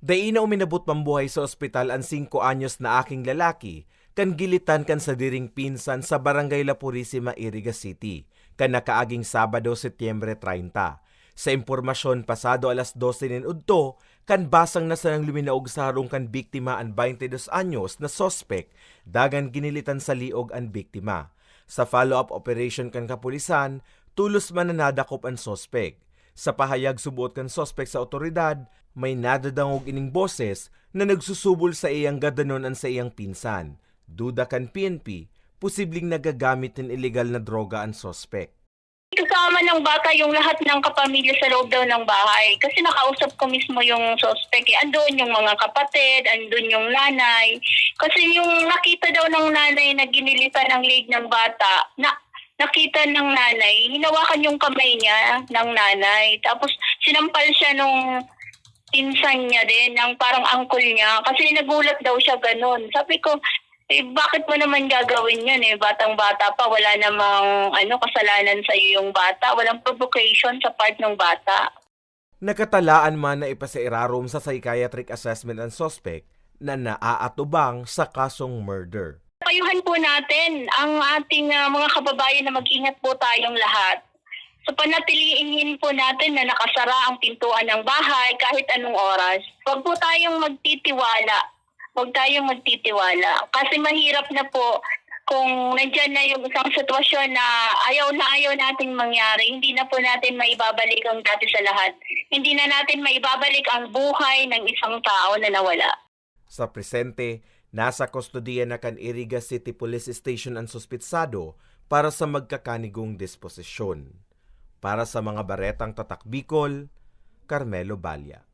Day na uminabot mambuhay sa ospital ang 5 anyos na aking lalaki, kan gilitan kan sa diring pinsan sa Barangay La Purisima, Iriga City, kan nakaaging Sabado, Setyembre 30. Sa impormasyon pasado alas 12 nin udto, kan basang na sanang luminaog sa harong kan biktima ang 22 anyos na sospek, dagan ginilitan sa liog ang biktima. Sa follow-up operation kan kapulisan, tulos man na nadakop ang sospek. Sa pahayag subuot kan sospek sa otoridad, may nadadangog ining boses na nagsusubol sa iyang gadanon ang sa iyang pinsan. Duda kan PNP, posibleng nagagamit ng illegal na droga ang sospek. Kasama ng bata yung lahat ng kapamilya sa loob daw ng bahay. Kasi nakausap ko mismo yung suspect. Eh. Andun yung mga kapatid, andun yung nanay. Kasi yung nakita daw ng nanay na ginilitan ng leg ng bata, na nakita ng nanay, hinawakan yung kamay niya ng nanay. Tapos sinampal siya nung pinsan niya din, ng parang angkol niya. Kasi nagulat daw siya ganun. Sabi ko, eh, bakit mo naman gagawin yun eh? Batang-bata pa, wala namang ano, kasalanan sa iyo yung bata. Walang provocation sa part ng bata. Nakatalaan man na ipasairarom sa psychiatric assessment ang sospek na naaatubang sa kasong murder. Payuhan po natin ang ating ah, mga kababayan na mag-ingat po tayong lahat. So panatiliin po natin na nakasara ang pintuan ng bahay kahit anong oras. Huwag po tayong magtitiwala. Huwag tayong magtitiwala. Kasi mahirap na po kung nandyan na yung isang sitwasyon na ayaw na ayaw nating mangyari, hindi na po natin maibabalik ang dati sa lahat. Hindi na natin maibabalik ang buhay ng isang tao na nawala. Sa presente, nasa kustodiya na kan Iriga City Police Station ang suspitsado para sa magkakanigong disposisyon. Para sa mga baretang tatak Bicol, Carmelo Balya.